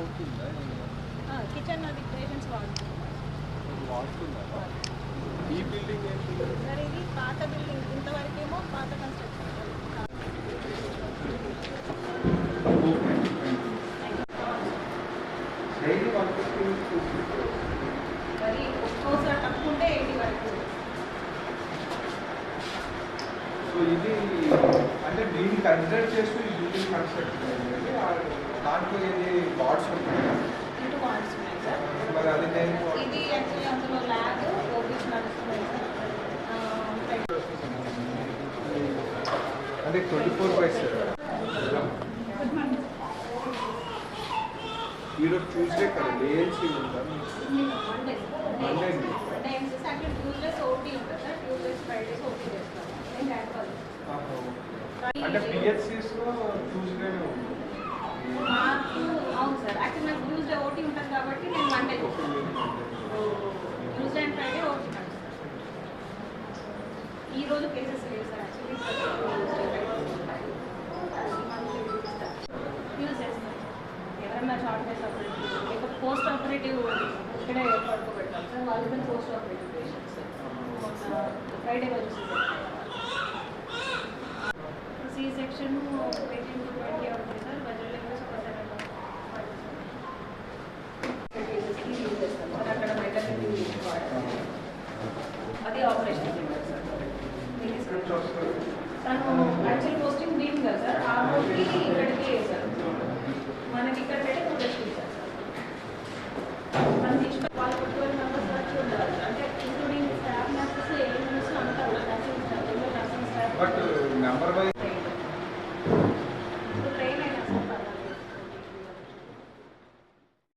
అవుతుందా? కిచెన్ అది పేషెంట్స్ వాడుతుందా? ఈ బిల్డింగ్ సరే ఇది పాత బిల్డింగ్ ఇంతవరకేమో పాత కన్స్ట్రక్షన్ మరి ఒక్కోసారి తక్కువ ఎయిటీ వరకు ఇది అంటే దీన్ని కన్సిడర్ చేస్తూ ఈ బిల్డింగ్ కన్స్ట్రక్ట్ చేయాలి దాంట్లో ఇది బాడ్స్ ఉంటాయి ఇంటూ వార్డ్స్ ఉన్నాయి సార్ మరి అది నేను ఇది యాక్చువల్లీ అందులో ల్యాబ్ నడుస్తున్నాయి సార్ అంటే ట్వంటీ ఫోర్ బై సెవెన్ ఈరోజు ట్యూస్డే కదా ఏఎన్సీ మండే ఏం చేస్తే యాక్చువల్లీ ట్యూస్డేస్ ఓటీ ఉంటుంది సార్ ట్యూస్డేస్ ఫ్రైడేస్ ఓటీ చేస్తాం నేను కాకపోతే అంటే పిహెచ్సిస్లో ట్యూస్డేనే ఉంది మాకు అవును సార్. యాక్చువల్లీ నాకు ట్యూస్డే ఓటీ ఉంటుంది కాబట్టి నేను Monday Tuesday and Friday OT నడుస్తాను ఈ రోజు కేసెస్ లేవు సార్. యాక్చువల్లీ యూజ్ ఎవరైనా షార్ట్ కేస్ ఆపరేటివ్ లేకపోతే పోస్ట్ ఆపరేటివ్ ఇక్కడే పడుకోబెడతాం సార్. వాళ్ళు కూడా పోస్ట్ ఆపరేటివ్ పేషెంట్స్ ఫ్రైడే రోజు సి సెక్షన్ ఎయిటీన్ అది ఆపరేషన్ సార్ తను యాక్చువల్ పోస్టింగ్ భీమ్ కదా సార్ ఆ రోజుకి ఇక్కడికి వేశారు మనకి ఇక్కడ పెట్టి టూ సార్ మనం తీసుకుని వాళ్ళు మెంబర్స్ వరకు ఉండాలి. అంటే ఇంక్లూడింగ్ స్టాఫ్ నర్సెస్ ఏ నర్సెస్ అంతా nursing staff nursing staff but wise